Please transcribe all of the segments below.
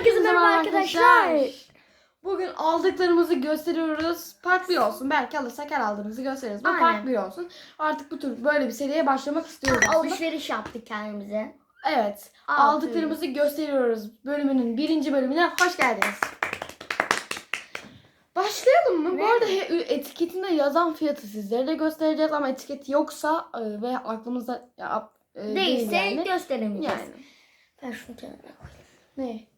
Herkese merhaba arkadaşlar. Bugün aldıklarımızı gösteriyoruz. Part 1 olsun. Belki alırsak her aldığımızı gösteririz. Bu Aynen. part 1 olsun. Artık bu tür böyle bir seriye başlamak istiyoruz. Alışveriş yaptık kendimize. Evet. Aldık. Aldıklarımızı gösteriyoruz. Bölümünün birinci bölümüne hoş geldiniz. Başlayalım mı? Ne? Bu arada etiketinde yazan fiyatı sizlere de göstereceğiz ama etiketi yoksa e, ve aklımızda ya, e, değil Değilse yani. gösteremeyeceğiz. Yani. Ben şunu kenara koyayım. Ne?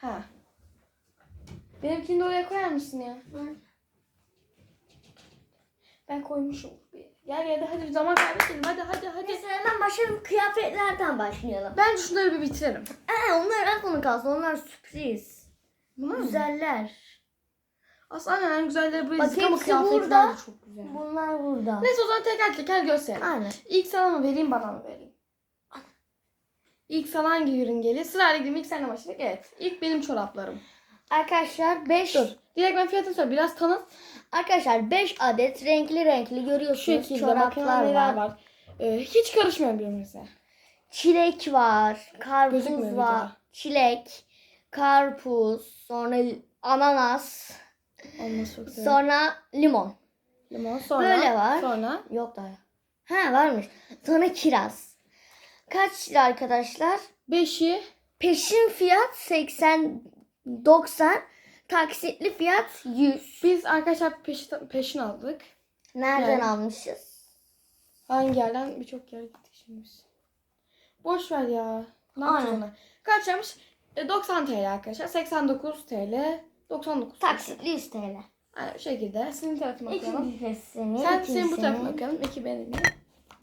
Ha. Benimkini de oraya koyar mısın ya? Ben koymuşum. Gel gel hadi bir zaman kaybetmeyelim. Hadi hadi hadi. Neyse hemen başlayalım. Kıyafetlerden başlayalım. Bence şunları bir bitirelim. Ee, onlar en sonu kalsın. Onlar sürpriz. Bunlar mı? Güzeller. Aslında en güzelleri bu Bak ama kıyafetler burada. de çok güzel. Bunlar burada. Neyse o zaman teker teker gösterelim. Aynen. İlk sana mı vereyim bana mı vereyim? İlk sana hangi ürün geliyor? Sırayla gidelim. İlk senle başladık. Evet. İlk benim çoraplarım. Arkadaşlar 5 Dur. Direkt ben fiyatını söyle. Biraz tanıt. Arkadaşlar 5 adet renkli renkli Şu görüyorsunuz. şekilde bakın Çoraplar neler var. var. Ee, hiç karışmıyor birbirimize. Çilek var, karpuz Gözükmüyor var, videoda. çilek, karpuz, sonra ananas, Olması çok güzel. sonra limon. Limon sonra. Böyle var. Sonra. Yok daha. Ha varmış. Sonra kiraz. Kaç lira arkadaşlar? Beşi. Peşin fiyat 80 90, taksitli fiyat 100. Biz arkadaşlar peşin, peşin aldık. Nereden Yani. almışız? Hangi yerden? Birçok yer gittik şimdi biz. Boş ver ya. Ne yapacağız Aynen. ona? Kaç yapmış? E, 90 TL arkadaşlar. 89 TL. 99 TL. Taksitli 100 TL. Yani bu şekilde. Senin tarafına bakalım. İkinci senin, Sen senin bu tarafına bakalım. İki benim.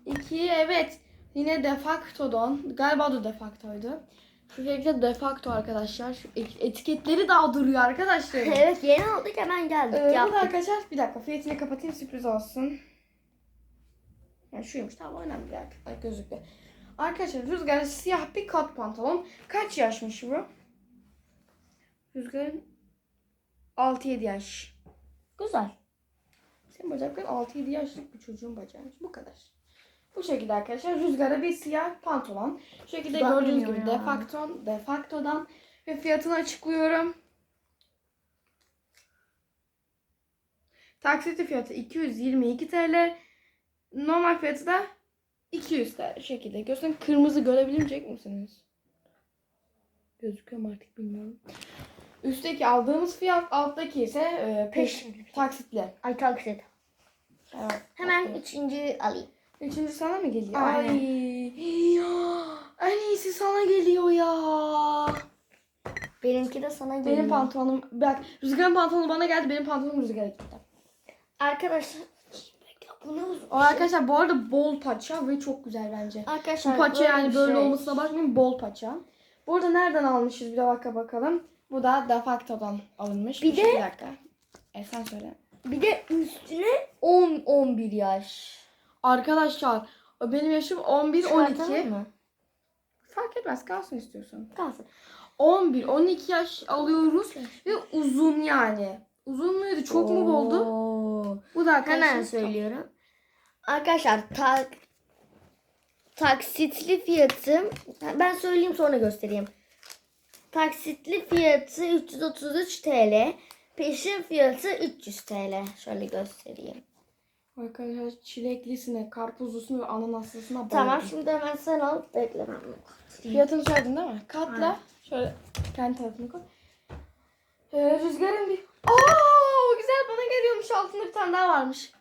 İki evet. Yine defaktodan. Galiba da defaktoydu. Şu şekilde defakto arkadaşlar. Şu etiketleri daha duruyor arkadaşlar. Evet yeni aldık hemen geldik Ee, yaptık. arkadaşlar bir dakika fiyatını kapatayım sürpriz olsun. Yani şuymuş tamam önemli değil arkadaşlar gözüküyor. Arkadaşlar Rüzgar siyah bir kot pantolon. Kaç yaşmış bu? Rüzgar'ın 6-7 yaş. Güzel. Senin bacakların 6-7 yaşlık bir çocuğun bacağıymış. Bu kadar. Bu şekilde arkadaşlar Rüzgar'a bir siyah pantolon. Şu şekilde Bakmıyor gördüğünüz gibi ya. defakton, defaktodan ve fiyatını açıklıyorum. Taksitli fiyatı 222 TL. Normal fiyatı da 200 TL. Şekilde. Göstereyim. Kırmızı görebilecek misiniz? Gözüküyor mu artık bilmiyorum. Üstteki aldığımız fiyat, alttaki ise e, peş, taksitli. Ay taksit. Evet. Hemen üçüncü alayım. Üçüncü sana mı geliyor? Ay. Ya, en iyisi sana geliyor ya. Benimki de sana geliyor. Benim pantolonum, bak Rüzgar'ın pantolonu bana geldi, benim pantolonum Rüzgar'a gitti. Arkadaşlar bu ne uzun O arkadaşlar bu arada bol paça ve çok güzel bence. Arkadaşlar Bu paça yani böyle şey. olmasına bakmayın bol paça. Bu arada nereden almışız bir de baka bakalım. Bu da Defacto'dan alınmış. Bir Bir, de- bir dakika. E sen söyle. Bir de üstüne 10 11 yaş. Arkadaşlar benim yaşım 11 Çıkartalım 12. mı? Fark etmez kalsın istiyorsan. Kalsın. 11 12 yaş alıyoruz ve uzun yani. Uzun muydu? Çok mu boldu? Oo. Bu da arkadaşlar. Hemen söylüyorum. Arkadaşlar tak taksitli fiyatı ben söyleyeyim sonra göstereyim. Taksitli fiyatı 333 TL. Peşin fiyatı 300 TL. Şöyle göstereyim. Arkadaşlar çileklisine, karpuzlusuna ve ananaslısına bayıldım. Tamam şimdi hemen sen al. Bekle ben bunu katlayayım. Fiyatını söyledin değil mi? Katla. Aynen. Şöyle kendi tarafını koy. Ee, rüzgarın bir... Aa, o güzel bana geliyormuş. Altında bir tane daha varmış.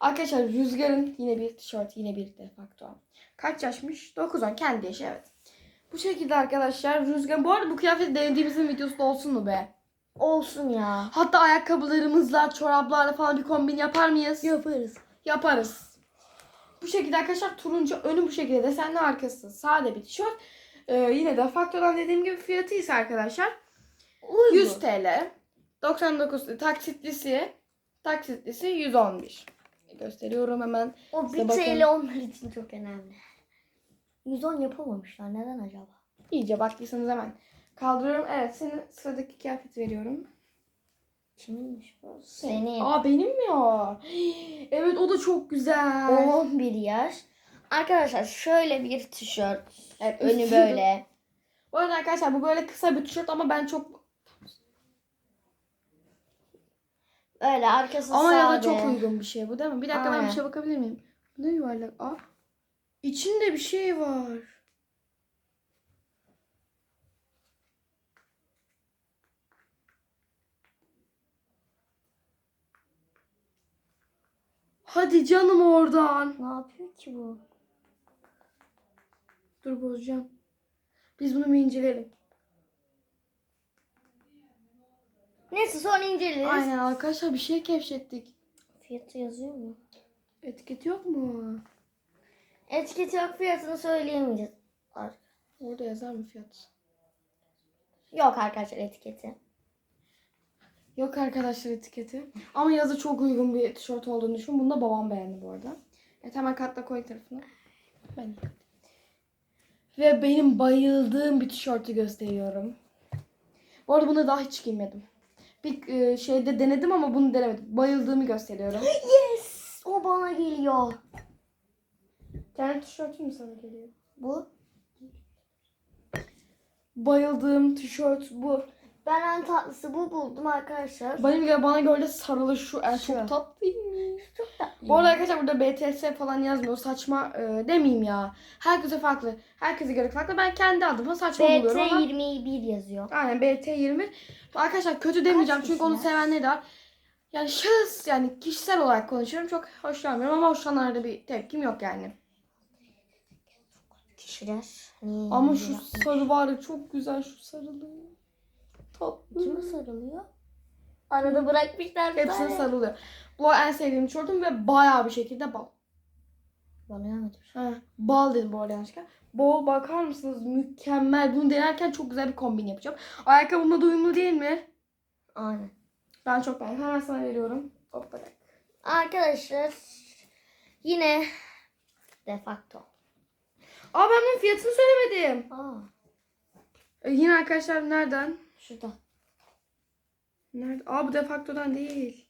Arkadaşlar rüzgarın yine bir tişört, yine bir defakto. Kaç yaşmış? 9 10 kendi yaşı evet. Bu şekilde arkadaşlar rüzgar... Bu arada bu kıyafeti denediğimizin videosu da olsun mu be? Olsun ya. Hatta ayakkabılarımızla, çoraplarla falan bir kombin yapar mıyız? Yaparız. Yaparız. Bu şekilde arkadaşlar turuncu önü bu şekilde desenli arkası sade bir tişört. Ee, yine de Fakto'dan dediğim gibi fiyatı ise arkadaşlar 100 TL. 99 taksitlisi taksitlisi 111. Gösteriyorum hemen. O Size bir bakın. TL onlar için çok önemli. 110 yapamamışlar. Neden acaba? İyice baktıysanız hemen kaldırıyorum. Evet senin sıradaki kıyafeti veriyorum. Kiminmiş bu? Senin. Aa benim mi o? Evet o da çok güzel. 11 yaş. Arkadaşlar şöyle bir tişört. Evet, Önü üstü- böyle. Bu arada arkadaşlar bu böyle kısa bir tişört ama ben çok Öyle arkası ama ya da sade. çok uygun bir şey bu değil mi? Bir dakika ben Aynen. bir şey bakabilir miyim? Bu ne yuvarlak? Aa. İçinde bir şey var. Hadi canım oradan. Ne yapıyor ki bu? Dur bozacağım. Biz bunu bir inceleyelim. Neyse sonra inceleriz. Aynen arkadaşlar bir şey keşfettik. Fiyatı yazıyor mu? Etiket yok mu? Etiketi yok fiyatını söyleyemeyeceğiz. Orada yazar mı fiyat? Yok arkadaşlar etiketi. Yok arkadaşlar etiketi. Ama yazı çok uygun bir tişört olduğunu düşün. Bunu da babam beğendi bu arada. Evet hemen katla koy tarafına. Ben Ve benim bayıldığım bir tişörtü gösteriyorum. Bu arada bunu daha hiç giymedim. Bir e, şeyde denedim ama bunu denemedim. Bayıldığımı gösteriyorum. Yes! O bana geliyor. Kendi tişörtün mü sana geliyor? Bu. Bayıldığım tişört bu. Ben en tatlısı bu buldum arkadaşlar. Benim göre bana göre sarılı şu. En Şu. çok tatlıymış. Çok tatlı. Bu arada arkadaşlar burada BTS falan yazmıyor. Saçma e, demeyeyim ya. Herkese farklı. Herkese göre farklı. Ben kendi adıma saçma buluyorum ama. BT21 yazıyor. Aynen BT20. Arkadaşlar kötü demeyeceğim çünkü onu kişiler? sevenleri de var. Yani şahıs yani kişisel olarak konuşuyorum. Çok hoşlanmıyorum ama hoşlananlarda bir tepkim yok yani. Kişiler. Niye Ama şu sarı var ya çok güzel şu sarılı. Tatlı. Kime sarılıyor? Arada bırakmışlar bir Hepsine tane. sarılıyor. Bu en sevdiğim tişörtüm ve bayağı bir şekilde bal. Bana yanlış. Ha, bal dedim bu arada yanlışlıkla. Bol bakar mısınız? Mükemmel. Bunu denerken çok güzel bir kombin yapacağım. Ayakkabımla da uyumlu değil mi? Aynen. Ben çok beğendim. Hemen sana veriyorum. Hop bırak. Arkadaşlar yine defakto. Aa ben bunun fiyatını söylemedim. Aa, E, yine arkadaşlar nereden? Şurada. Nerede? Aa bu defaktodan değil.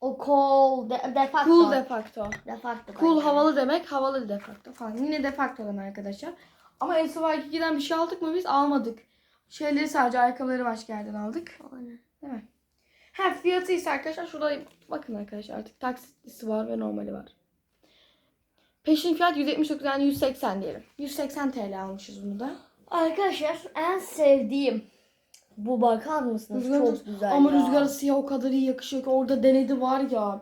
O cool de, defakto. Cool defakto. defakto. Cool yani. havalı demek. Havalı defakto falan. Yine defaktodan arkadaşlar. Ama SY2'den bir şey aldık mı biz? Almadık. Şeyleri sadece ayakkabıları başka yerden aldık. Aynen. Değil mi? Ha fiyatı ise arkadaşlar şurada bakın arkadaşlar artık taksitlisi var ve normali var. Peşin fiyat 179 yani 180 diyelim. 180 TL almışız bunu da. Arkadaşlar en sevdiğim bu bakar mısınız? Rüzgar- Çok güzel Ama ya. rüzgara siyah o kadar iyi yakışıyor ki orada denedi var ya.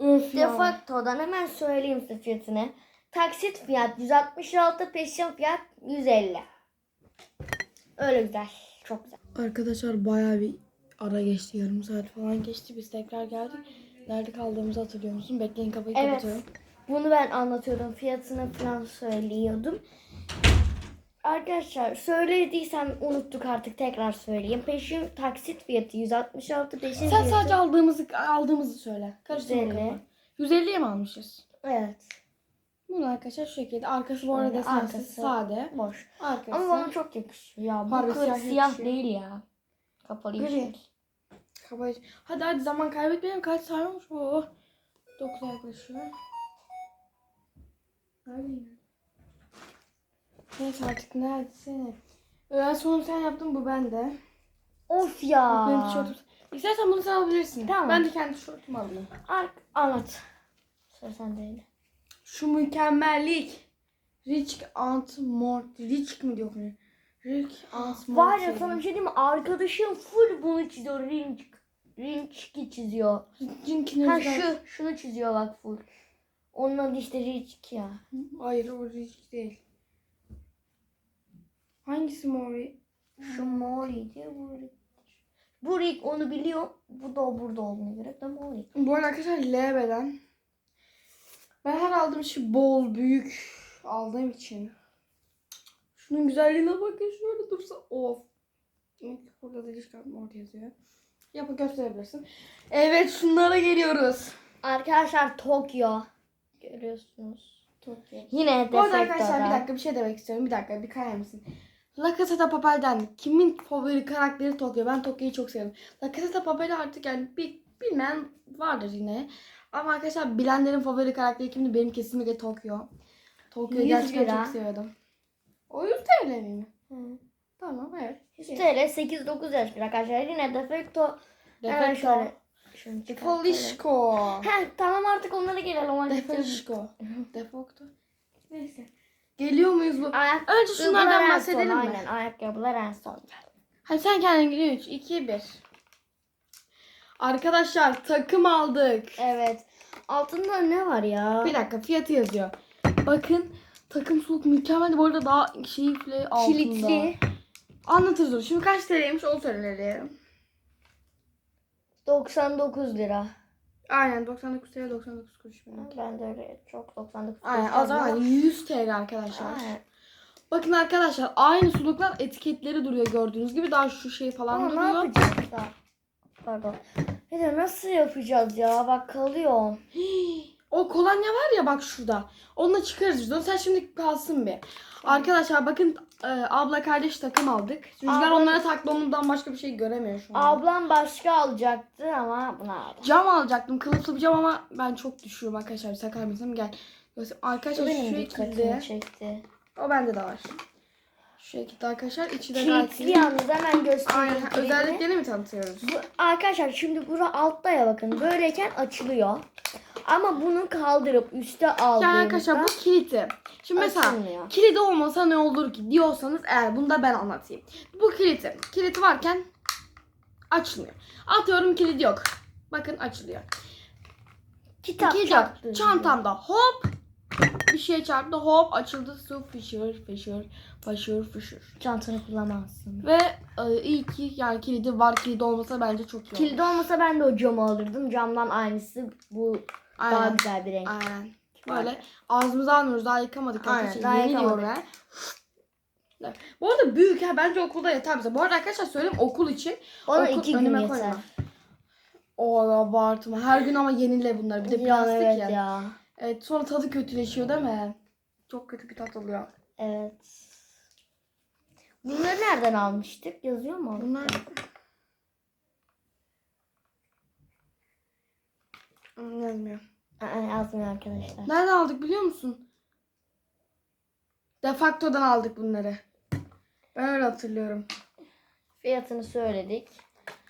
Öf ya. Defakto'dan hemen söyleyeyim size fiyatını. Taksit fiyat 166, peşin fiyat 150. Öyle güzel. Çok güzel. Arkadaşlar bayağı bir ara geçti. Yarım saat falan geçti. Biz tekrar geldik. Nerede kaldığımızı hatırlıyor musun? Bekleyin kapıyı Evet. kapatıyorum. Bunu ben anlatıyordum. Fiyatını falan söylüyordum. Arkadaşlar söylediysem unuttuk artık tekrar söyleyeyim. Peşin taksit fiyatı 166, peşin Sen fiyatı... sadece aldığımızı aldığımızı söyle. Karıştırma 150. kafanı. 150'ye mi almışız? Evet. Bunu arkadaşlar şu şekilde. Arkası bu arada desensiz, arkası. sade. Boş. Arkası. Ama bana çok yakışıyor ya. Bu Harbi kır siyah siyah, yakışıyor. değil ya. Kapalı Gri. yeşil. Kabaca. Hadi hadi zaman kaybetmeyelim. Kaç saat olmuş bu? 9 yaklaşıyor. Yine? Neyse artık neredesin? En son sen yaptın bu bende. Of ya. Benim tişörtüm. İstersen bunu sen alabilirsin. Tamam. Ben de kendi tişörtümü alayım. Ar- anlat. Sıra sendeydi. Şu mükemmellik. Rich Aunt Mort. Rich mi diyor bunu? Rich Aunt Mort. Var ya sana bir şey diyeyim mi? Arkadaşım full bunu çiziyor. Rinç. Rinçki çiziyor. Cinkini Ha şu. Şunu çiziyor bak full. Onun adı işte Rinçki ya. Hayır o Rich değil. Hangisi Mori? Şu Mori'ydi bu Rick. Bu Rick onu biliyor. Bu da burada olduğuna göre de Mori. Bu arada arkadaşlar L beden. Ben her aldığım şey bol, büyük aldığım için. Şunun güzelliğine bakın şöyle dursa. Of. Burada da ilişki orta yazıyor. Yapı gösterebilirsin. Evet şunlara geliyoruz. Arkadaşlar Tokyo. Görüyorsunuz. Tokyo. Yine Bu arada arkadaşlar bir dakika bir şey demek istiyorum. Bir dakika bir kayar mısın? La Casa de Papel'den kimin favori karakteri Tokyo? Ben Tokyo'yu çok seviyorum. La Casa de Papel artık yani bir, bilmeyen vardır yine. Ama arkadaşlar bilenlerin favori karakteri kimdi? Benim kesinlikle Tokyo. Tokyo'yu 100 gerçekten lira. çok seviyordum. O 100 TL mi? Hı. Tamam evet. 100 TL 8-9 yaş bir arkadaşlar. Yine defekto. Hemen Defekto. şöyle. Şunu çıkartalım. Defolişko. Heh, tamam artık onlara gelelim. Defolişko. Defokto. Neyse. Geliyor muyuz bu? Ayak, Önce şunlardan en son, bahsedelim mi? Aynen ayakkabılar en son. Hadi sen kendin gidiyor 3, 2, 1. Arkadaşlar takım aldık. Evet. Altında ne var ya? Bir dakika fiyatı yazıyor. Bakın takım suluk mükemmel. Bu arada daha şeyle altında. Kilitli. Anlatırız onu. Şimdi kaç TL'ymiş onu söyleyelim. 99 lira. Aynen 99 TL 99 kuruş. benim. Ben de öyle çok 99 Aynen kuruş o zaman aldım. 100 TL arkadaşlar. Aynen. Bakın arkadaşlar aynı suluklar etiketleri duruyor gördüğünüz gibi. Daha şu şey falan Ama ne duruyor. yapacağız da? Pardon. Bir de nasıl yapacağız ya? Bak kalıyor. O kolonya var ya bak şurada. Onunla çıkarız biz onu. Sen şimdi kalsın bir. Arkadaşlar bakın e, abla kardeş takım aldık. Rüzgar onlara taktı ondan başka bir şey göremiyor şu an. Ablam başka alacaktı ama bunu aldı. Cam alacaktım. Kılıflı bir cam ama ben çok düşüyorum arkadaşlar. Bir sakar mısın? Gel. Arkadaşlar Benim şu dikkatimi şekilde. çekti. O bende de var. Şu şekilde arkadaşlar. içi de gayet Kilitli iyi. yalnız hemen göstereyim. Aynen. kilidini. Özelliklerini mi tanıtıyoruz? Bu, arkadaşlar şimdi bura altta ya bakın. Böyleyken açılıyor. Ama bunu kaldırıp üste aldığımızda Yani arkadaşlar bu kilidi. Şimdi mesela açılmıyor. kilidi olmasa ne olur ki diyorsanız eğer bunu da ben anlatayım. Bu kilidi. Kilidi varken açılmıyor. Atıyorum kilidi yok. Bakın açılıyor. Kitap Kilidi yok. çarptı. Çantamda hop bir şey çarptı hop açıldı su fışır fışır fışır fışır. Çantanı kullanamazsın. Ve e, iyi ki yani kilidi var kilidi olmasa bence çok iyi olur. Kilidi olmasa ben de o camı alırdım. Camdan aynısı bu daha Aynen. güzel bir renk. Aynen. Böyle ağzımıza almıyoruz daha yıkamadık. Aynen, arkadaşlar. daha Yeni yıkamadık. Bu arada büyük ha bence okulda yeter bize. Bu arada arkadaşlar söyleyeyim okul için. Bana okul iki gün yeter. koyma. O abartma. Her gün ama yenile bunlar. Bir de Ya plastik evet ya. ya. Evet sonra tadı kötüleşiyor değil mi? Çok kötü bir tat oluyor. Evet. Bunları nereden almıştık? Yazıyor mu? Bunlar yazmıyor. Aa, yazmıyor arkadaşlar. Nereden aldık biliyor musun? Defakto'dan aldık bunları. Ben öyle hatırlıyorum. Fiyatını söyledik.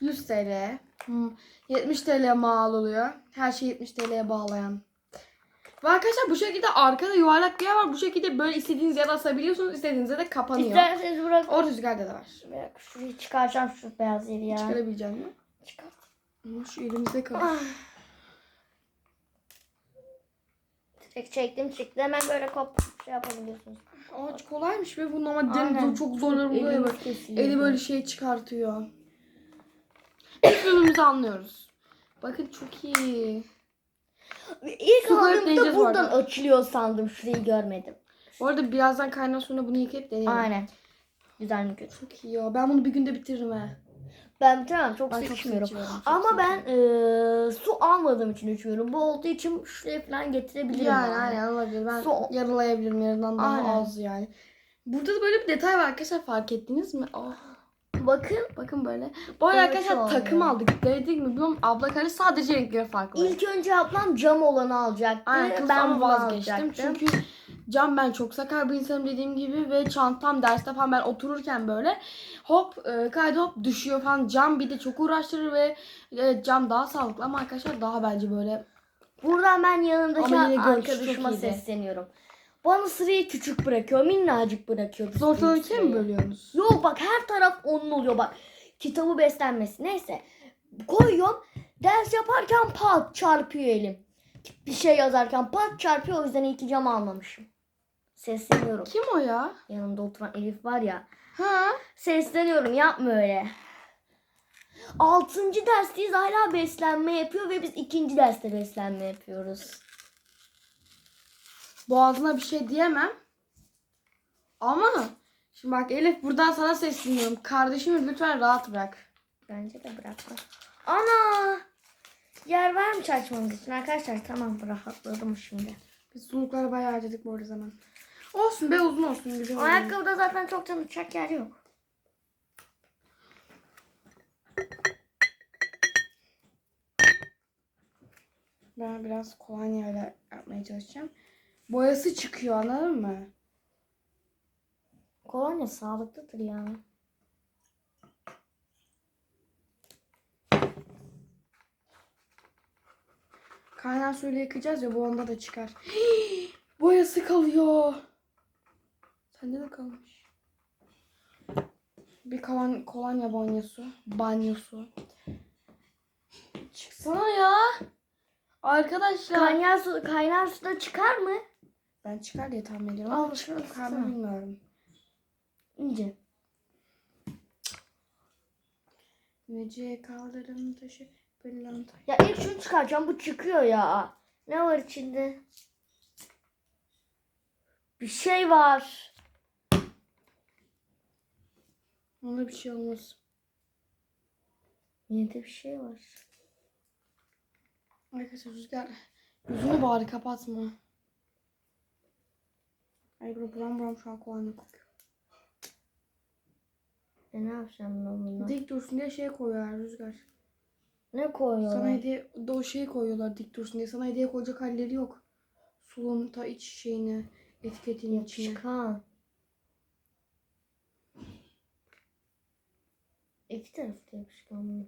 100 TL. Hmm, 70 TL mal oluyor. Her şey 70 TL'ye bağlayan. Ve arkadaşlar bu şekilde arkada yuvarlak bir yer var. Bu şekilde böyle istediğiniz yere asabiliyorsunuz. İstediğinizde de kapanıyor. İsterseniz bırak. O rüzgarda da var. Dakika, Şurayı çıkaracağım şu beyaz yeri ya. Çıkarabileceğim mi? Çıkar. Ama şu elimizde kalır. Ah. Direkt çektim çıktı. Hemen böyle kop şey yapabiliyorsunuz. Aa kolaymış ve bunun ama deniz çok zorlar oluyor ya Elimiz böyle. Eli böyle şey çıkartıyor. Biz birbirimizi anlıyoruz. Bakın çok iyi. İlk Su aldığımda buradan arada. açılıyor sandım. Şurayı görmedim. Bu arada birazdan kaynar suyla bunu yıkayıp deneyelim. Aynen. Güzel mi kötü? Çok iyi ya. Ben bunu bir günde bitiririm he. Ben bitiremem. Çok Ben su çok içmiyorum. çok Ama seçiyorum. ben eee, su almadığım için içmiyorum. Bu olduğu için şuraya falan getirebilirim. Yani yani. aynen olabilir. Ben Su- yarılayabilirim yarından daha Aynen. az yani. Burada da böyle bir detay var arkadaşlar fark ettiniz mi? Bakın bakın böyle. Bu arada arkadaşlar takım aldık. Dedik mi bilmiyorum abla karı sadece renkleri farklı. ilk önce ablam cam olanı alacaktı. Aynen kız ben ama bunu vazgeçtim. alacaktım. Çünkü cam ben çok sakar bir insanım dediğim gibi ve çantam derste falan ben otururken böyle hop e, kaydı hop düşüyor falan. Cam bir de çok uğraştırır ve e, cam daha sağlıklı ama arkadaşlar daha bence böyle Buradan ben yanımdaki Ama yine arkadaşıma iyiydi. sesleniyorum. Bana sırayı küçük bırakıyor. Minnacık bırakıyor. büyük ikiye mi bölüyorsunuz? Yok bak her taraf onun oluyor bak. Kitabı beslenmesi neyse. Koyuyorum. Ders yaparken pat çarpıyor elim. Bir şey yazarken pat çarpıyor o yüzden iki cam almamışım. Sesleniyorum. Kim o ya? Yanımda oturan Elif var ya. Ha? Sesleniyorum yapma öyle. Altıncı dersteyiz hala beslenme yapıyor ve biz ikinci derste beslenme yapıyoruz. Boğazına bir şey diyemem. Ama şimdi bak Elif buradan sana sesleniyorum. Kardeşimi lütfen rahat bırak. Bence de bırakma. Ana! Yer var mı açmamız için arkadaşlar? Tamam rahatladım şimdi. Biz sulukları bayağı harcadık bu arada zaman. Olsun be uzun olsun. Güzel. Ayakkabıda zaten çok canı uçak yer yok. Ben biraz kolonyayla yapmaya çalışacağım. Boyası çıkıyor anladın mı? Kolonya sağlıklıdır ya. Kaynar suyla yıkayacağız ya bu onda da çıkar. boyası kalıyor. Sende de kalmış. Bir kalan kolonya banyosu. Banyosu. Çıksana ya. Arkadaşlar. Kaynar, su, kaynar suda çıkar mı? Ben çıkar diye tahmin ediyorum ama çıkar mı bilmiyorum. İnce. Nece kaldırım taşı pırlanta. Ya ilk şunu çıkaracağım. Bu çıkıyor ya. Ne var içinde? Bir şey var. Onda bir şey olmaz. Yine de bir şey var. Arkadaşlar rüzgar yüzünü bari kapatma. Ay bura buram buram şu an kolonya kokuyor. E ne yapacağım ben bundan? Dik dursun diye şey koyuyorlar rüzgar. Ne koyuyorlar? Sana hediye o şeyi koyuyorlar dik dursun diye. Sana hediye koyacak halleri yok. Sulun ta iç şeyini etiketin içine. Çıkan. İki tarafta yapışkan bunu.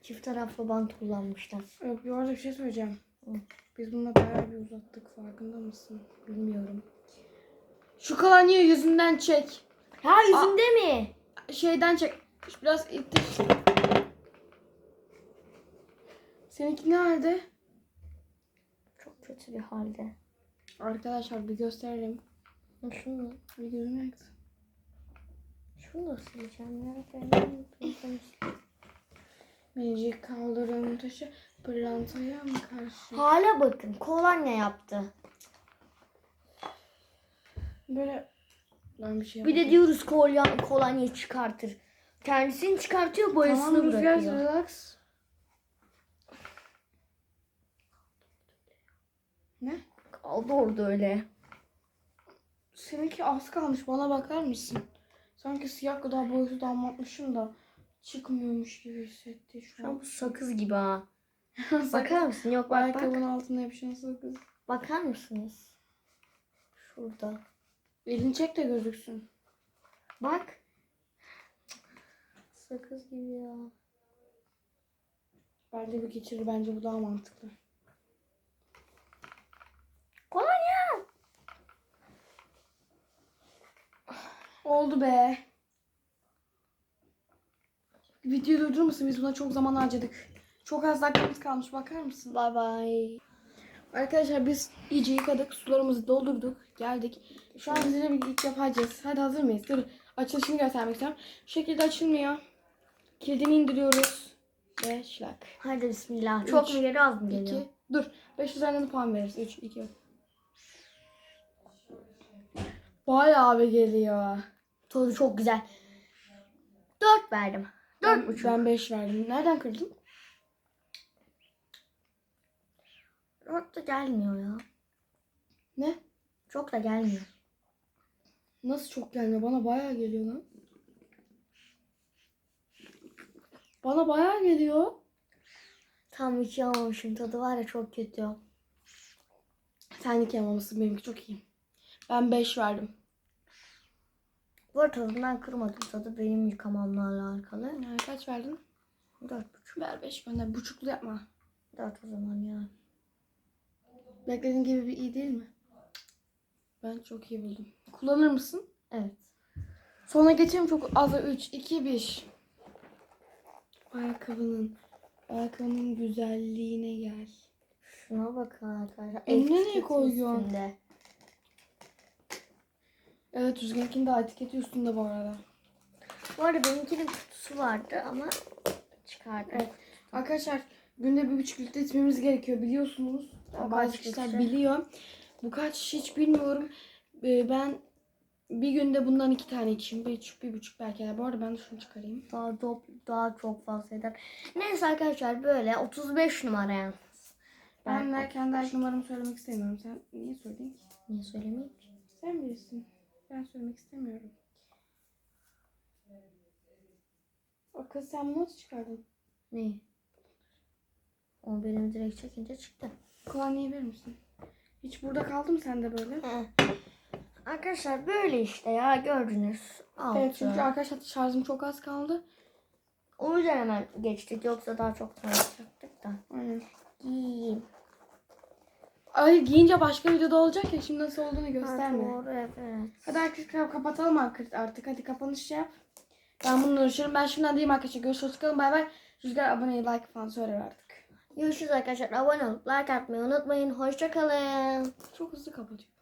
Çift taraflı bant kullanmışlar. Yok bu arada bir şey söyleyeceğim. Hı. Biz bununla bayağı bir uzattık farkında mısın? Bilmiyorum. Şu kolonyayı yüzünden çek. Ha yüzünde mi? Şeyden çek. Biraz ittir. Seninki nerede? Çok kötü bir halde. Arkadaşlar bir gösterelim. Şunu, Bir gözünü yaktı. şunu da sileceğim ya. Ben Mecik kaldırım taşı pırlantaya mı karşı? Hala bakın kolonya yaptı. Böyle ben bir şey Bir de diyoruz kolonya, kolonya çıkartır. Kendisini çıkartıyor boyasını tamam, Rüzgar, bırakıyor. relax. Ne? Kaldı orada öyle. Seninki az kalmış bana bakar mısın? Sanki siyah kadar boyutu damlatmışım da çıkmıyormuş gibi hissetti şu Şu an sakız gibi ha. Bakar mısın? Yok bak Ayakkabının bak. altına yapışan sakız. Bakar mısınız? Şurada. Elini çek de gözüksün. Bak. Sakız gibi ya. Bence bir geçirir. Bence bu daha mantıklı. Kolonya. Oldu be. Videoyu durdurur musun? Biz buna çok zaman harcadık. Çok az dakikamız kalmış. Bakar mısın? Bye bye. Arkadaşlar biz iyice yıkadık. Sularımızı doldurduk. Geldik. Şu an size bir ilk yapacağız. Hadi hazır mıyız? Dur. Açılışını göstermek istiyorum. Şu şekilde açılmıyor. Kilidini indiriyoruz. Ve şlak. Hadi bismillah. Çok mu geliyor az mı geliyor? 2. Dur. 5 üzerinden de puan veririz. 3, 2. Bayağı bir geliyor. Tozu çok güzel. Dört verdim. Dört Ben, buçuk. ben 5 verdim. Nereden kırdın? Çok da gelmiyor ya. Ne? Çok da gelmiyor. Nasıl çok gelmiyor? Bana bayağı geliyor lan. Bana bayağı geliyor. Tam hiç yamamışım. Tadı var ya çok kötü. Sen ilk yamamışsın. Benimki çok iyi. Ben 5 verdim. Bu arada tadından kırmadım. Tadı benim yıkamamlarla alakalı. Yani kaç verdin? Dört buçuk. Ver 5 gönder. Buçuklu yapma. Dört o zaman ya. Beklediğin gibi bir iyi değil mi? Ben çok iyi buldum. Kullanır mısın? Evet. Sonra geçelim çok az. 3, 2, 1. Ayakkabının, ayakkabının güzelliğine gel. Şuna bakın arkadaşlar. E, nereye koyuyorsun? üstünde. Evet Rüzgar'ınkinin de etiketi üstünde bu arada. Bu arada benimkinin kutusu vardı ama çıkardım. Evet. Arkadaşlar günde bir buçuk litre içmemiz gerekiyor biliyorsunuz. O Bazı kişiler litre? biliyor. Bu kaç hiç bilmiyorum. Ee, Ben bir günde bundan iki tane içeyim. Bir, buçuk- bir buçuk belki. de. Bu arada ben de şunu çıkarayım. Daha, do- daha çok fazla eder. Neyse arkadaşlar böyle 35 numara yani. Ben de kendi ayak numaramı söylemek istemiyorum. Sen niye söyledin ki? Niye söylemeyeyim ki? Sen bilirsin. Ben söylemek istemiyorum. O kız sen nasıl çıkardın? Ne? O benim direkt çekince çıktı. Kolonyayı verir misin? Hiç burada kaldı mı sende böyle? Heh. Arkadaşlar böyle işte ya gördünüz. Altı. Evet çünkü arkadaşlar şarjım çok az kaldı. O yüzden hemen geçtik. Yoksa daha çok tanışacaktık da. Aynen. Giyeyim. Ay giyince başka videoda olacak ya şimdi nasıl olduğunu Ha, gösterme. doğru evet. Hadi arkadaşlar kapatalım artık artık. Hadi kapanış yap. Ben bunu görüşürüm. Ben şimdiden diyeyim arkadaşlar. Görüşürüz. Çıkalım. Bay bay. Rüzgar aboneyi like falan söyler artık. Görüşürüz arkadaşlar. Abone olup like atmayı unutmayın. Hoşçakalın. Çok hızlı kapatıyor.